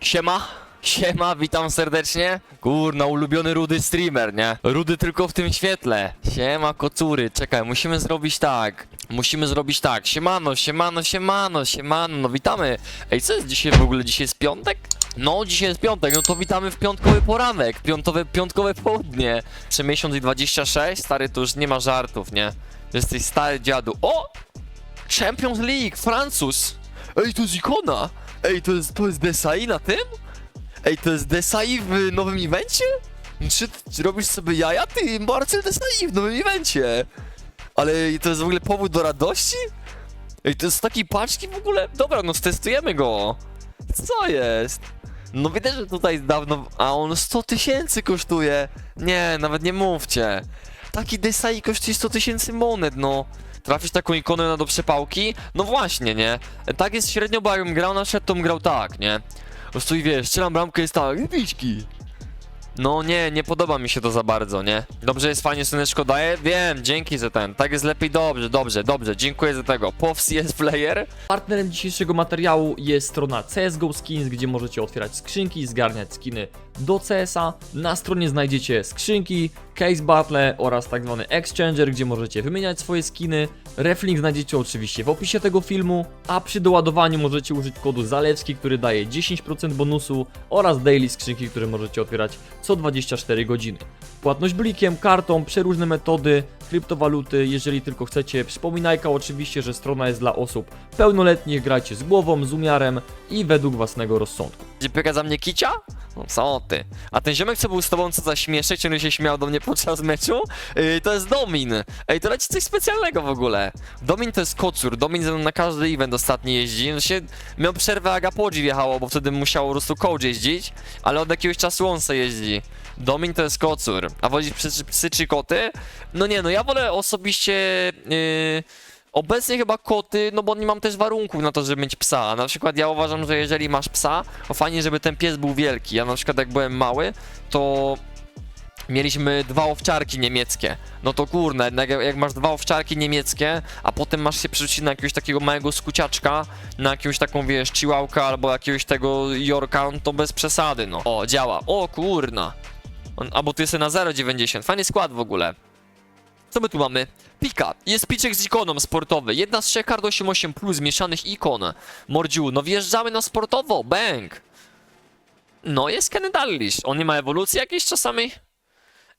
Siema. Siema, witam serdecznie. Kurna, ulubiony Rudy streamer, nie? Rudy tylko w tym świetle. Siema, kocury. Czekaj, musimy zrobić tak. Musimy zrobić tak. Siemano, siemano, siemano, siemano. No witamy. Ej, co jest dzisiaj w ogóle? Dzisiaj jest piątek? No, dzisiaj jest piątek, no to witamy w piątkowy poranek, piątowe, piątkowe południe. Jeszcze miesiąc i 26, stary, to już nie ma żartów, nie? Jesteś stary dziadu. O! Champions League, Francuz! Ej, to jest ikona! Ej, to jest, to jest Desai na tym? Ej, to jest Desai w nowym evencie? Czy, czy robisz sobie jaja? Ty, Marcel Desai w nowym evencie! Ale to jest w ogóle powód do radości? Ej, to jest takiej paczki w ogóle? Dobra, no stestujemy go! Co jest? No widać, że tutaj dawno... A on 100 tysięcy kosztuje! Nie, nawet nie mówcie! Taki Desai kosztuje 100 tysięcy monet, no! Trafisz taką ikonę do przepałki? No właśnie, nie? Tak jest średnio, bo jakbym grał na szedł, to bym grał tak, nie? Po prostu i wiesz, strzelam bramkę jest tak, piczki. No nie, nie podoba mi się to za bardzo, nie? Dobrze jest, fajnie słoneczko daje? Wiem, dzięki za ten. Tak jest lepiej, dobrze, dobrze, dobrze, dziękuję za tego. POW CS Player. Partnerem dzisiejszego materiału jest strona CSGO Skins, gdzie możecie otwierać skrzynki i zgarniać skiny do CS-a. Na stronie znajdziecie skrzynki, case battle oraz tak zwany exchanger, gdzie możecie wymieniać swoje skiny. Reflink znajdziecie oczywiście w opisie tego filmu, a przy doładowaniu możecie użyć kodu Zalewski, który daje 10% bonusu oraz daily skrzynki, które możecie otwierać co 24 godziny. Płatność blikiem, kartą, przeróżne metody, kryptowaluty, jeżeli tylko chcecie. Przypominajka oczywiście, że strona jest dla osób pełnoletnich, grajcie z głową, z umiarem i według własnego rozsądku. Gdzie pyka za mnie kicia? No co ty? A ten ziomek, co był z tobą, co za śmieszek, ciągle się śmiał do mnie podczas meczu? Yy, to jest Domin. Ej, to leci coś specjalnego w ogóle. Domin to jest kocur. Domin ze mną na każdy event ostatni jeździ. No się, miał przerwę, Agapodzi wjechało, bo wtedy musiał po prostu coach jeździć, ale od jakiegoś czasu on se jeździ. Domin to jest kocur. A wodzisz psy, psy czy koty? No nie, no ja wolę osobiście... Yy, Obecnie chyba koty, no bo nie mam też warunków na to, żeby mieć psa. Na przykład ja uważam, że jeżeli masz psa, to fajnie, żeby ten pies był wielki. Ja na przykład jak byłem mały, to mieliśmy dwa owczarki niemieckie. No to kurna, jednak jak, masz dwa owczarki niemieckie, a potem masz się przerzucić na jakiegoś takiego małego skuciaczka, na jakąś taką, wiesz, chihuahua albo jakiegoś tego Yorka, no to bez przesady, no. O, działa. O, kurna. On, albo ty jesteś na 0,90. Fajny skład w ogóle. Co my tu mamy? Pika. Jest piczek z ikoną sportowy. Jedna z trzech kart 88 plus mieszanych ikon. Mordziu, no wjeżdżamy na sportowo. Bang. No jest Kenny Dalglish. On nie ma ewolucji jakiejś czasami?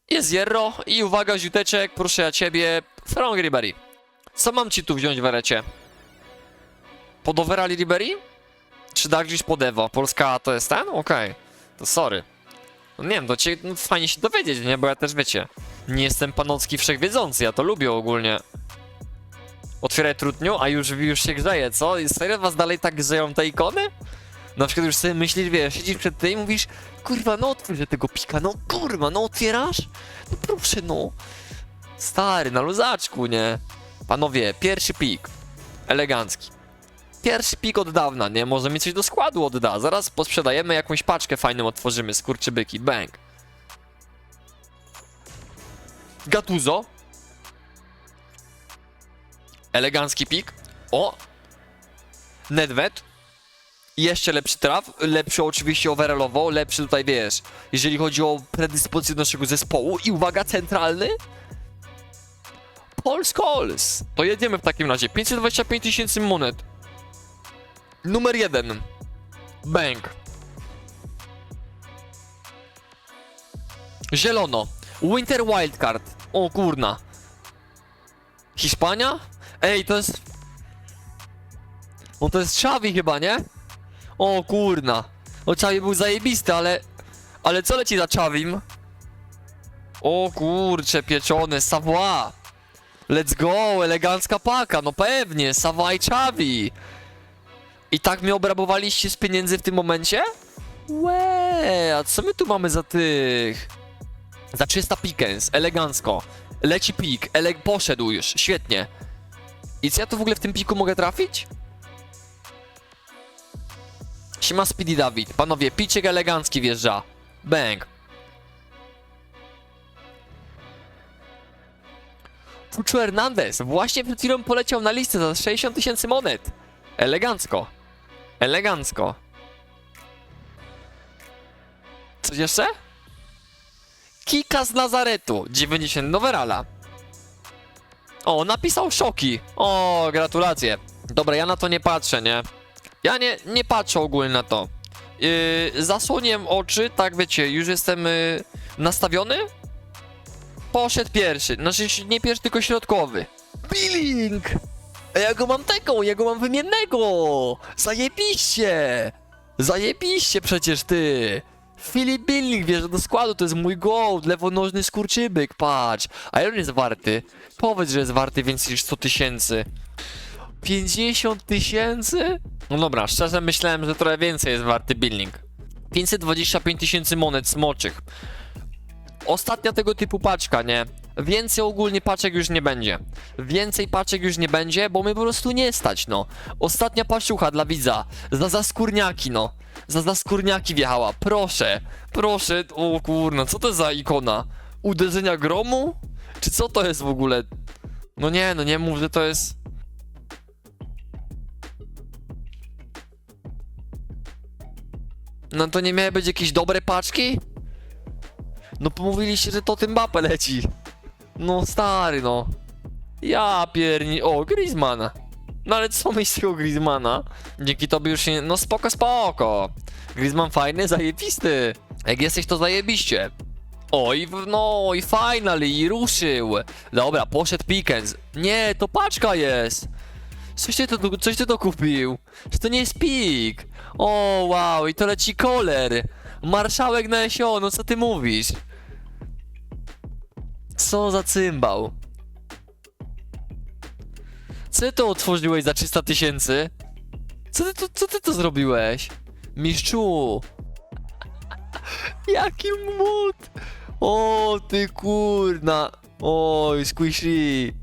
Jest Jerro i uwaga, ziuteczek, proszę ja ciebie, Frank Ribery. Co mam ci tu wziąć w erecie? Pod overall Ribery? Czy Dalglish pod Evo? Polska to jest ten? Okej. To sorry. No nie wiem, to cię no, fajnie się dowiedzieć, nie? Bo ja też wiecie, nie jestem panocki wszechwiedzący, ja to lubię ogólnie. Otwieraj trudniu, a już, już się grzeje, co? Serio was dalej tak grzeją te ikony? Na przykład już sobie myślisz, wiesz, siedzisz przed tym i mówisz Kurwa, no otwórz tego pika, no kurwa, no otwierasz? No proszę, no. Stary, na luzaczku, nie? Panowie, pierwszy pik. Elegancki. Pierwszy pik od dawna, nie? Może mi coś do składu odda. Zaraz posprzedajemy jakąś paczkę fajną, otworzymy, skurczybyki, bang. Gatuzo. Elegancki pik. O! Nedved. Jeszcze lepszy traf, lepszy oczywiście overallowo, lepszy tutaj wiesz, jeżeli chodzi o predyspozycję naszego zespołu i uwaga, centralny Paul Scholes. To jedziemy w takim razie, 525 tysięcy monet. Numer jeden. Bang. Zielono. Winter Wildcard. O kurna. Hiszpania? Ej, to jest... O, to jest Xavi chyba, nie? O kurna. O, Xavi był zajebisty, ale... Ale co leci za Xavim? O kurcze, pieczone, Savoie. Let's go, elegancka paka, no pewnie, Savoie i Xavi. I tak mnie obrabowaliście z pieniędzy w tym momencie? Łe, a co my tu mamy za tych? Za 300 pikens, elegancko. Leci pik, ele poszedł już, świetnie. I co ja tu w ogóle w tym piku mogę trafić? Siema Speedy Dawid. Panowie, piczek elegancki wjeżdża. Bang. Puczu Hernandez właśnie przed chwilą poleciał na listę za 60 tysięcy monet. Elegancko. Elegancko. Coś jeszcze? Kika z Nazaretu, 90 Nowerala. O, napisał szoki. O, gratulacje. Dobra, ja na to nie patrzę, nie? Ja nie, nie patrzę ogólnie na to. Yy, oczy, tak wiecie, już jestem yy, nastawiony. Poszedł pierwszy, znaczy nie pierwszy, tylko środkowy. Billing! A ja go mam tego, ja go mam wymiennego! Zajebiście! Zajebiście przecież ty! Filip Billing bierze do składu, to jest mój gold, lewonożny skurczybyk, patrz! A on jest warty? Powiedz, że jest warty więcej niż 100 tysięcy. 50 tysięcy? No dobra, szczerze myślałem, że trochę więcej jest warty Billing. 525 tysięcy monet smoczych. Ostatnia tego typu paczka, nie? Więcej ogólnie paczek już nie będzie. Więcej paczek już nie będzie, bo my po prostu nie stać, no. Ostatnia paczucha dla widza. Za zaskórniaki, no. Za zaskórniaki wjechała. Proszę, proszę. O kurno, co to za ikona? Uderzenia gromu? Czy co to jest w ogóle? No nie, no nie mów, że to jest... No to nie miały być jakieś dobre paczki? No pomówiliście, że to tym Mbappe leci. No stary, no. Ja pierni... O, Griezmann. No ale co myślisz z tego Griezmana? Dzięki tobie już się... No spoko, spoko. Griezmann fajny, zajebisty. Jak jesteś, to zajebiście. Oj, no i finally, i ruszył. Dobra, poszedł Pickens. Nie, to paczka jest. Coś ty to, coś ty to kupił? Czy to nie jest pik? O, wow, i to leci koler. Marszałek na SO, no co ty mówisz? Co za cymbał? Co to otworzyłeś za 300 tysięcy? Co ty, to, co ty to zrobiłeś? Mistrzu! Jaki mód! O, ty kurna! Oj, squishy!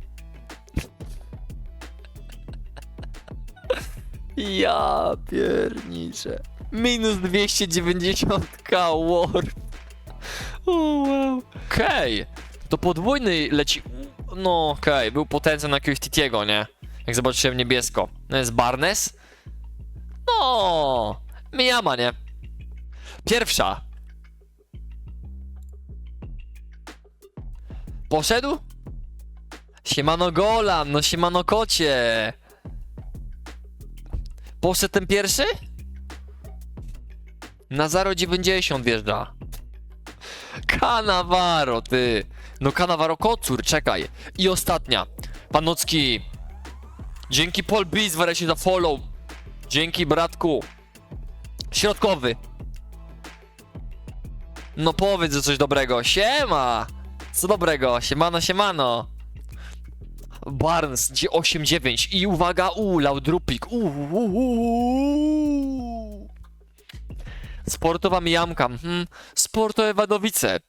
Ja pierniczę. Minus 290k warp. O wow. Okej. To podwójny leci... No okej, był potencjał na jakiegoś Titiego, nie? Jak zobaczyłem niebiesko. No jest Barnes? No, Miyama, nie? Pierwsza. Poszedł? Siemano Golan, no siemano kocie. Poszedł ten pierwszy? Na 0,90 wjeżdża. Kanawaro, ty. No Kanawaro kocur, czekaj. I ostatnia. Panocki. Dzięki Paul Bees wreszcie za follow. Dzięki bratku. Środkowy. No powiedz, że coś dobrego. Siema. Co dobrego? Siemano, siemano. Barnes, gdzie 8-9 i uwaga, u, Laudrupik, uuu. Sportowa Mijamka, mhm. Sportowe Wadowice,